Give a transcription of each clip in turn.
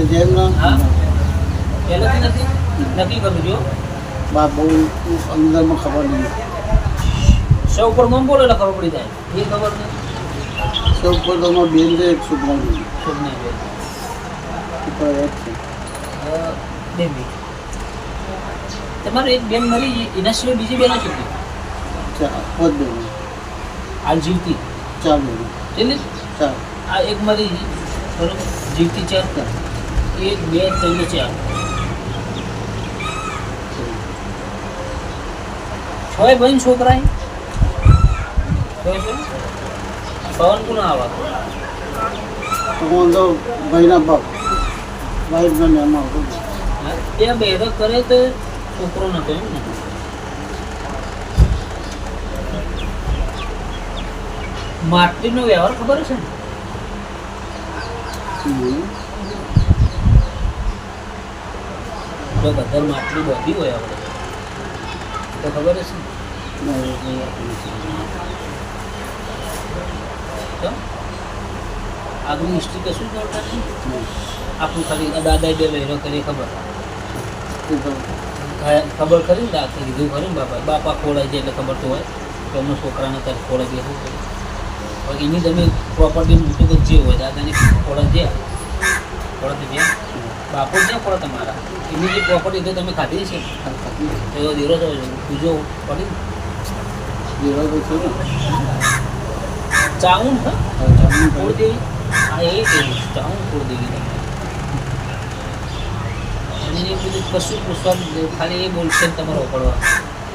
મારે જેમ ના પહેલાંથી નથી? નક્કી કરું જો બા બહુ અંદરમાં ખબર નહીં. સૌ ઉપર મમ બોલો એટલે ખબર પડી જાય? એ ખબર નહીં. સૌ પર તો બેન છે એક છોકરાની શુભ નહીં બે ઉપર એક છે. બે મિનિટ. તમારે એક બેન મળી એના સિવાય બીજી બેન હતી ચાર પાંચ બેન. હાલ જીવતી? ચાર બેન. એટલે ચાર. આ એક મળી જીવતી ચાર. એક બે ત્રણ ચાર. છ બહેન છોકરા પવન કોણ આવા? તો ભાઈના બાપ. વાઈફના મેમાં હતો હા? એ બેરો કરે તો છોકરો નતો એમ ને. માટલીનો વ્યવહાર ખબર છે ને? હમ. બધામાં બધા માટલી બધી હોય આપણે. તો ખબર છે તો આગળની હિસ્ટ્રી કશું નહીં? નહીં. આપણું ખાલી દાદા દાદાએ બે વહેરો કરી ખબર. તો ખબર? ખરી ને? દાખલ લીધું ખરું બાપા બાપા ખોળાઈ જાય એટલે ખબર તો હોય. તો અમને છોકરાને ત્યારે ખોળાઈ જાય શું એની તમે પ્રોપર્ટી મોટું કે જે હોય દાદાની ખોળા જ્યાં. ખોળા તો જ્યાં બાપુ ક્યાં પડે તમારા. એની જે પ્રોપર્ટી તો તમે ખાધી છે? એવો દીરો થયો ધીરો પૂજો પડી જેવા તો છે ને. ચાઉન ચાઉન કલર. દેવી. હા એ કેવું ચાઉન કોળ દેવી તમે. અને એ બધું કશું પૂછવાનું ખાલી એ બોલશે તમારો પડવા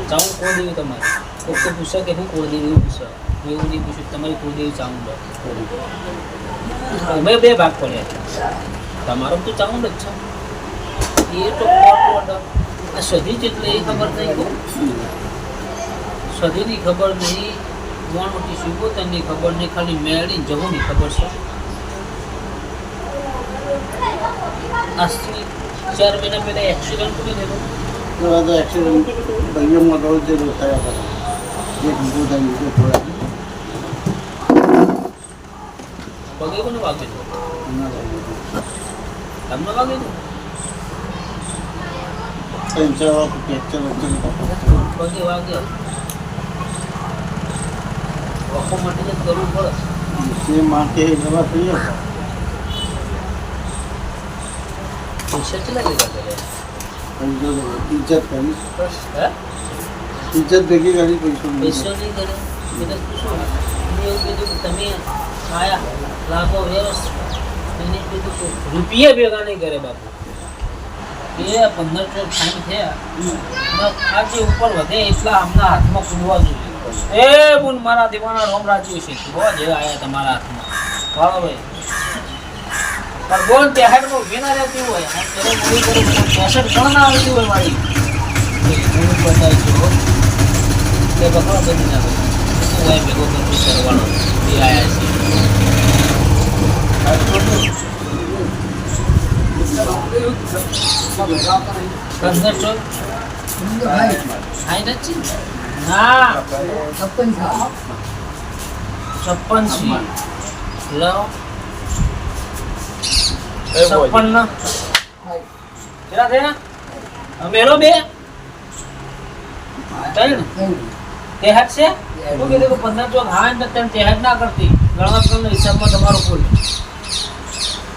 ચાઉન કોળ દેવી તમારે. કોક તો પૂછો કે હું કોળ દેવી એવું પૂછે. એવું નહીં પૂછ્યું તમારી કોળ દેવી ચાઉન અમે બે ભાગ પડ્યા તમારો તો ચાઉન્ડ જ છે. એ તો કોટ ઓર્ડર આ સધી જેટલે એ ખબર નહીં કહું. સદીની ખબર નહીં કોણ મોટી સુગોતનની ખબર નહીં ખાલી મેળી જવાની ખબર છે. આજથી ચાર મહિના પહેલા એક્સિડન્ટ બી થયો તો એક્સિડન્ટ ભાઈઓમાં રોજ જે થયા હતા. એક બીજું થાય બીજો થોડા. પગે કોને વાગે લાગે. તમને ચાર વાર પગે વાગ્યો વખો માટે જ કરવું પડે જે માટે દવા થઈ જાય પૈસા ચલા લીધા ઇજ્જત કરી ઇજ્જત ભેગી કરી પૈસો પૈસો નહીં કરે મેં એવું કીધું તમે આયા લાગો વ્યવસ એને કીધું કે રૂપિયા ભેગા નહીં કરે બાપુ. એ પંદરસો ટાઈમ થયા. આજે ઉપર વધે એટલા આમના હાથમાં કૂદવા જોઈએ. એ બુન, મારા દીવાના રોમ રાજ્ય છે. બહુ જે આયા તમારા હાથમાં. વાળો ભાઈ. પણ બોલ તે હાઈટમાં ઊભી ના રહેતી હોય. કેસેટ પણ ના આવતી હોય મારી. બતાવી છું. તે બકરો બની ના એ આયા છે. ના? છપ્પન સી લો. છપ્પન કેટલા થયા? મેરો બે. ત્રણ તે હાથ છે? શું કીધું પંદર ચોક હા ને ત્રણ તે હાથ ના કરતી. ગણવા હિસાબમાં તમારો કુલ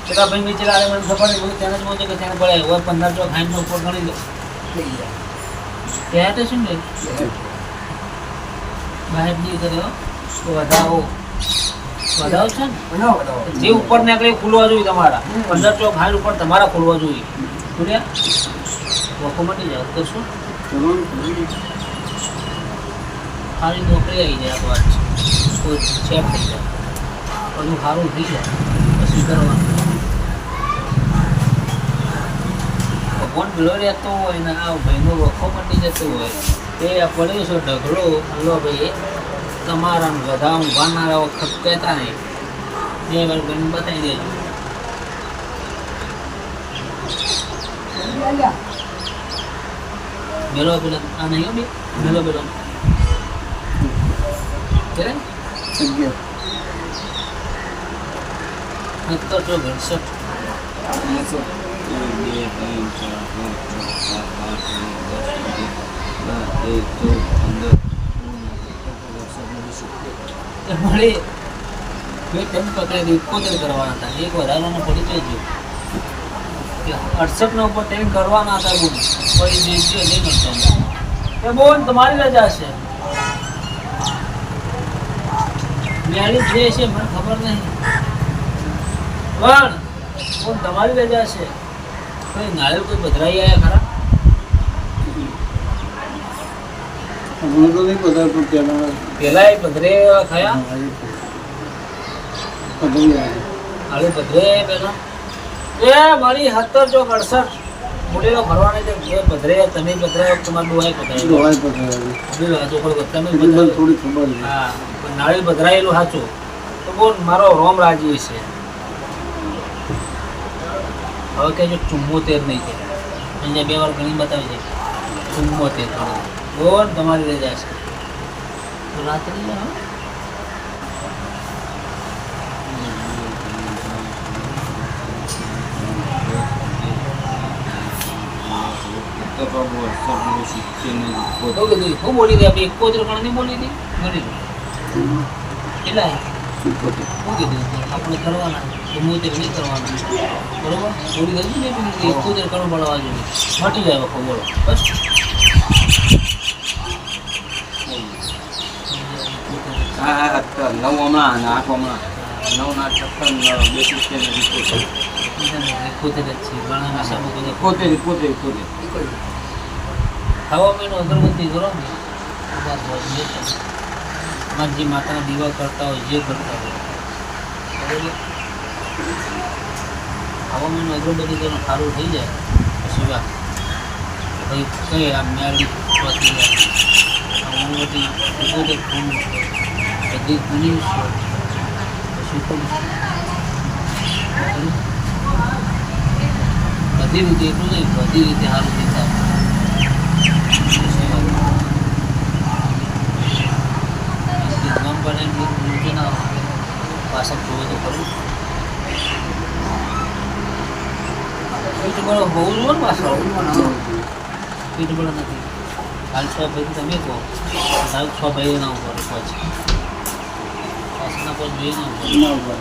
પેલા ભાઈ નીચે લાવે મને ખબર નહીં તેને જ મોજે કે તેને પડે હવે પંદર ચોક ખાઈ નો ઉપર ગણી લો. ત્યાં તો શું ને? બહાર નહીં કર્યો તો વધાવો. વધાવો છે ને? જે ઉપર નીકળે આગળ ખુલવા જોઈએ તમારા. પંદર ચોક ખાઈ ઉપર તમારા ખુલવા જોઈએ. ખુલ્યા વખો મટી જાય તો શું? સારી નોકરી આવી જાય વાત છે કોઈ સેટ થઈ જાય. બધું સારું થઈ જાય. પછી કરવાનું. ભગવાન ભીડો રહેતો હોય ને આ ભાઈનો વખો મટી જતો હોય એ આ પડ્યો છો ઢગલો હલો ભાઈ તમારા બધા ઊંઘાનારા વખત કહેતા નહીં. બે વાર બેન બતાવી દેજો. મેલો પેલો આ નહીં બે મેલો પેલો. કરે? સત્તરસો ઘડસઠ એ મળી બે ત્રણ પકડે એકોતેર કરવાના હતા. એક વધારાનો લઈ નતો એ બોલ તમારી રજા છે. મેળી જે છે, મને ખબર નહીં. પણ બોલ તમારી રજા છે. કોઈ નાળિયેર કોઈ પધરાઈ આયા ખરા? હમણાં તો નહીં પણ પહેલા એ પધરે ખયા પધરી આવે હાલે પધરે પેલા એ મારી સત્તર ચોક અડસઠ મોટેલો ભરવાને છે. જે પધરે તમે પધરાયો તમારે ડોહાય પધરાયો ડોહાય તમે પધરાયો થોડી ખબર હા પણ નાળી પધરાયેલું સાચું તો બોલ મારો રોમ રાજી છે. હવે કહેજો ચુમ્મોતેર નહીં છે અહીંયા બે વાર ઘણી બતાવી છે, ચુમ્મોતેર બોર તમારી રજા છે. રાત્રિ હું. બોલી હતી આપણે એકોતેર ગણ નહીં બોલી હતી ગણી. કેટલા કીધું, આપણે કરવાના ચુમ્મોતેર નહીં કરવાનું. બરોબર? થોડી ગઈ ને પેલી એકોતેર કરવું મળવા જોઈએ. મટી જાય વખો બોલો બસ. નવ હમણાં આઠ હમણાં. નવ ના છપ્પન ને એકોતેર. એકોતેર જ છે. એકોતેર એકોતેર એકોતેર. ખાવા પીનો અગરબત્તી કરો ને. જે જે માતાના દીવા કરતા હોય જે કરતા હોય. બરોબર? પીનો અગરબત્તી કરો સારું થઈ જાય. પછી વાત. ભાઈ કઈ આ મેળી પતી આ બધી એકોતેર ફોન બધી પછી બધી રીતે એટલું નહીં, બધી રીતે સારું થઈ થાય નામ પડે નીચે ના પાછળ જોવે તો ખરું પીઠ બળો હોવું જોઈએ ને પાછો. પીઠ બળો નથી. કાલ છ ભાઈ તમે કહો. કાલ છ ભાઈ ના ઉપર પછી પાછળના પર જોઈએ ના ઉપર.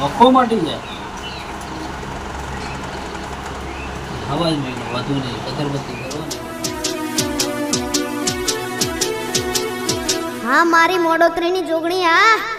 વખો મટી જાય. હવા જ મેળવો વધુ નહીં અગરબત્તી કરો હા મારી મોડોતરીની જોગણી હા.